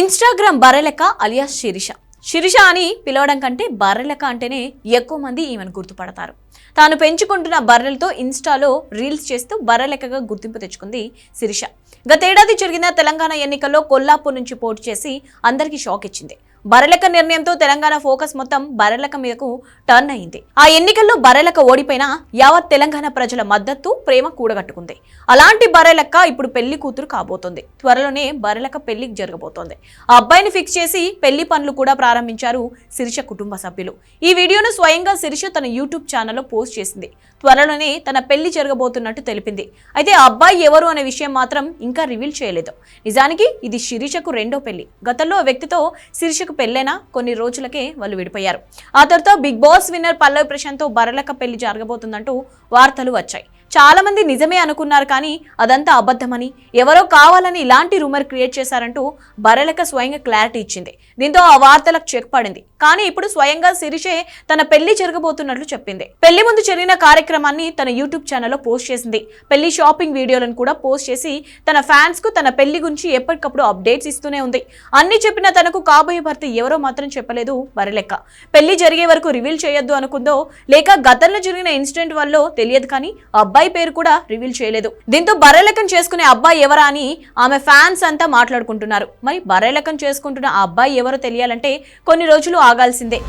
Instagram Barrelakka alias Shirisha. Sirisha అని పిలవడం కంటే బర్రెలెక్క అంటేనే ఎక్కువ మంది ఈమెను గుర్తుపడతారు. తాను పెంచుకుంటున్న బర్రెలతో ఇన్స్టాలో రీల్స్ చేస్తూ బర్రెలెక్కగా గుర్తింపు తెచ్చుకుంది శిరీష. గతేడాది జరిగిన తెలంగాణ ఎన్నికల్లో కొల్లాపూర్ నుంచి పోటీ చేసి అందరికీ షాక్ ఇచ్చింది. బర్రెలక నిర్ణయంతో తెలంగాణ ఫోకస్ మొత్తం బర్రెలక మీదకు టర్న్ అయింది. ఆ ఎన్నికల్లో బర్రెలెక్క ఓడిపోయినా యావత్ తెలంగాణ ప్రజల మద్దతు ప్రేమ కూడగట్టుకుంది. అలాంటి బర్రెలెక్క ఇప్పుడు పెళ్ళి కూతురు కాబోతోంది. త్వరలోనే బర్రెలక పెళ్ళి జరగబోతోంది. ఆ అబ్బాయిని ఫిక్స్ చేసి పెళ్ళి పనులు కూడా ప్రారంభించారు శిరిష కుటుంబ సభ్యులు. ఈ వీడియోను స్వయంగా శిరిష తన యూట్యూబ్ ఛానల్లో పోస్ట్ చేసింది. త్వరలోనే తన పెళ్ళి జరగబోతున్నట్టు తెలిపింది. అయితే ఆ అబ్బాయి ఎవరు అనే విషయం మాత్రం ఇంకా రివీల్ చేయలేదు. నిజానికి ఇది శిరీషకు రెండో పెళ్ళి. గతంలో వ్యక్తితో శిరీషకు పెళ్ళైనా కొన్ని రోజులకే వాళ్ళు విడిపోయారు. ఆ తర్వాత బిగ్ బాస్ విన్నర్ పల్లవి ప్రశాంత్తో బరలక పెళ్ళి జరగబోతుందంటూ వార్తలు వచ్చాయి. చాలా మంది నిజమే అనుకున్నారు కానీ అదంతా అబద్ధమని ఎవరో కావాలని ఇలాంటి రూమర్ క్రియేట్ చేశారంటూ బరలక స్వయంగా క్లారిటీ ఇచ్చింది. దీంతో ఆ వార్తలకు చెక్ పడింది. కానీ ఇప్పుడు స్వయంగా శిరీషే తన పెళ్ళి జరగబోతున్నట్లు చెప్పింది. పెళ్ళి ముందు జరిగిన కార్యక్రమాన్ని తన యూట్యూబ్ ఛానల్లో పోస్ట్ చేసింది. పెళ్ళి షాపింగ్ వీడియోలను కూడా పోస్ట్ చేసి తన ఫ్యాన్స్కు తన పెళ్ళి గురించి ఎప్పటికప్పుడు అప్డేట్స్ ఇస్తూనే ఉంది. అన్ని చెప్పిన తనకు కాబోయే భర్త ఎవరో మాత్రం చెప్పలేదు బరలెక్క పెళ్ళి జరిగే వరకు రివీల్ చేయొద్దు అనుకుందో లేక గతంలో జరిగిన ఇన్సిడెంట్ వల్ల తెలియదు కానీ అబ్బాయి పేరు కూడా రివీల్ చేయలేదు. దీంతో బర్రెలకం చేసుకునే అబ్బాయి ఎవరా అని ఆమె ఫ్యాన్స్ అంతా మాట్లాడుకుంటున్నారు. మరి బర్రెలకం చేసుకుంటున్న ఆ అబ్బాయి ఎవరో తెలియాలంటే కొన్ని రోజులు ఆగాల్సిందే.